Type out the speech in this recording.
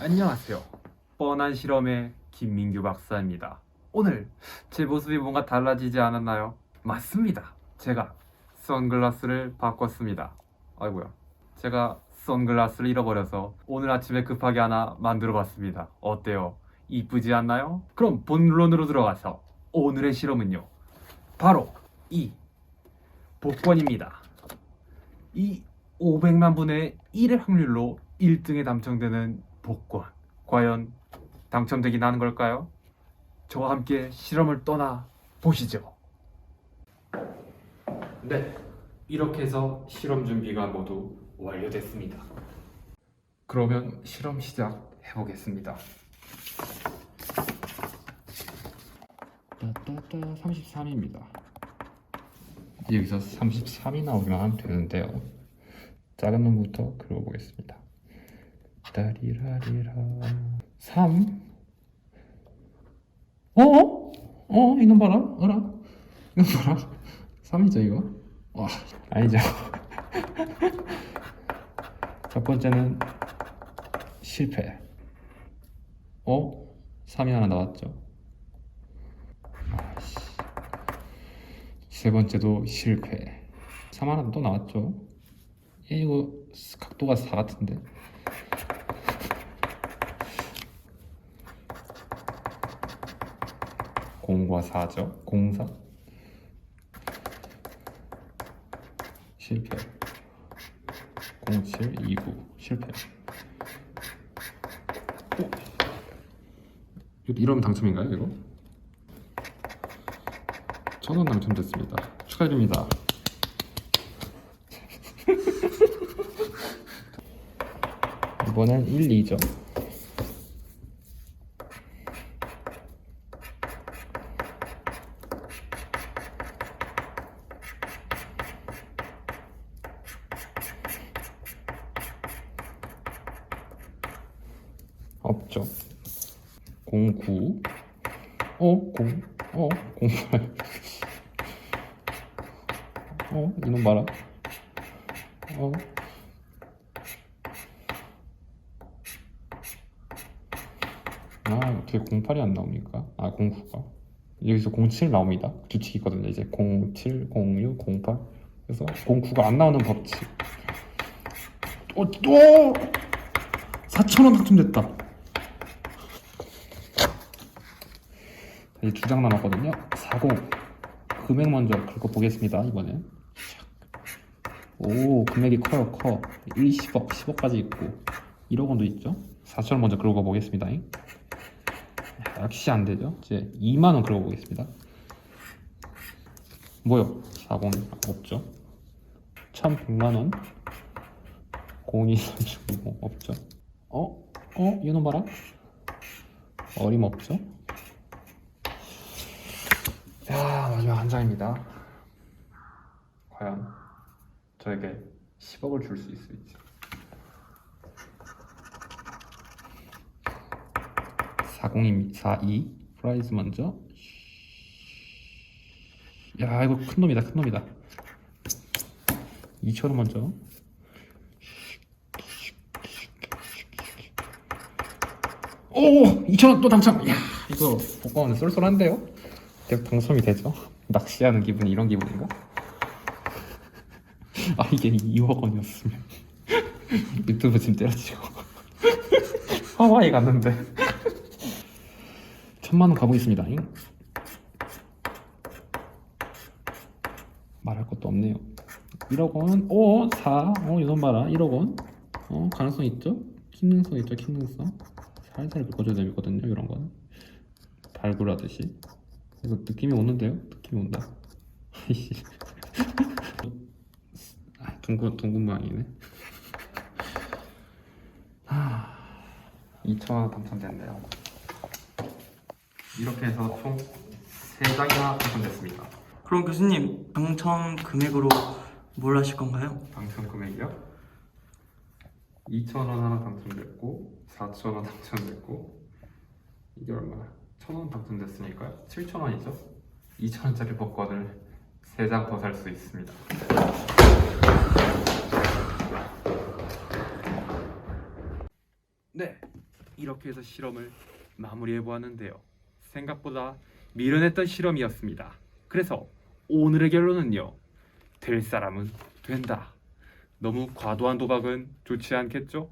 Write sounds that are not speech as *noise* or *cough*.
안녕하세요. 뻔한 실험의 김민규 박사입니다. 오늘 제 모습이 뭔가 달라지지 않았나요? 맞습니다. 제가 선글라스를 바꿨습니다. 아이고야. 제가 선글라스를 잃어버려서 오늘 아침에 급하게 하나 만들어 봤습니다. 어때요? 이쁘지 않나요? 그럼 본론으로 들어가서 오늘의 실험은요. 바로 이 복권입니다. 이 500만 분의 1의 확률로 1등에 당첨되는 복권. 과연 당첨되긴 하는 걸까요? 저와 함께 실험을 떠나 보시죠. 네, 이렇게 해서 실험 준비가 모두 완료됐습니다. 그러면 실험 시작해 보겠습니다. 따따따 33입니다. 여기서 33이 나오기만 하면 되는데요. 작은 놈부터 그려보겠습니다. 따리라리라. 3 어? 어? 이놈 봐라. 어라? 이놈 봐라. 3이죠 이거? 와 아니죠. *laughs* 첫 번째는 실패. 어? 3이 하나 나왔죠. 아씨. 세 번째도 실패. 3 하나 또 나왔죠. 얘 이거 각도가 4 같은데 공과 4죠. 공사. 실패. 07, 29 실패. 어? 이거 이러면 당첨인가요, 이거? 천원 당첨됐습니다. 축하드립니다. *laughs* 이번엔 1, 2죠. 없죠. 09 어? 0 어? 08 *laughs* 어? 이놈 봐라 어? 아 어떻게 08이 안 나옵니까? 아 09가 여기서 07 나옵니다 규칙이거든요 이제 07, 06, 08 그래서 09가 안 나오는 법칙 어? 또! 4천원 당첨됐다 이제 두 장 남았거든요. 40 금액 먼저 긁어보겠습니다. 이번엔 오 금액이 커요 커 1, 10억 10억까지 있고 1억 원도 있죠. 4천 원 먼저 긁어보겠습니다. 야, 역시 안 되죠. 이제 2만 원 긁어보겠습니다. 뭐요? 40 없죠. 1100만 원 02, 3 *laughs* 없죠. 어? 어? 이놈 봐라. 어림없죠. 자 마지막 한 장입니다. 과연 저에게 10억을 줄 수 있을지. 40이 42 프라이즈 먼저. 야 이거 큰 놈이다 큰 놈이다. 2천원 먼저. 오 2천원 또 당첨. 야 이거 복권 쏠쏠한데요? 계속 당첨이 되죠? *laughs* 낚시하는 기분이 이런 기분인가? *laughs* 아 이게 2억 원이었으면. *laughs* 유튜브 지금 때려치고. 하와이 갔는데. 천만 원 가보겠습니다. 말할 것도 없네요. 1억 원, 오, 4, 어, 이건 봐라. 1억 원, 어, 가능성 있죠? 기능성 있죠, 기능성. 살살 긁어줘야 되거든요 이런 거는 발굴하듯이 이거 느낌이 오는데요? 느낌이 온다. *laughs* 아, 둥근 둥근 모양이네. 하, 2천 원 당첨됐네요. 이렇게 해서 총 3장이나 당첨됐습니다. 그럼 교수님 당첨 금액으로 뭘 하실 건가요? 당첨 금액이요? 2천 원 하나 당첨됐고 4천 원 당첨됐고 이게 얼마야? 1,000원 당첨됐으니까요. 7,000원이죠. 2,000원짜리 복권을 3장 더 살 수 있습니다. 네. 이렇게 해서 실험을 마무리해 보았는데요. 생각보다 미련했던 실험이었습니다. 그래서 오늘의 결론은요. 될 사람은 된다. 너무 과도한 도박은 좋지 않겠죠?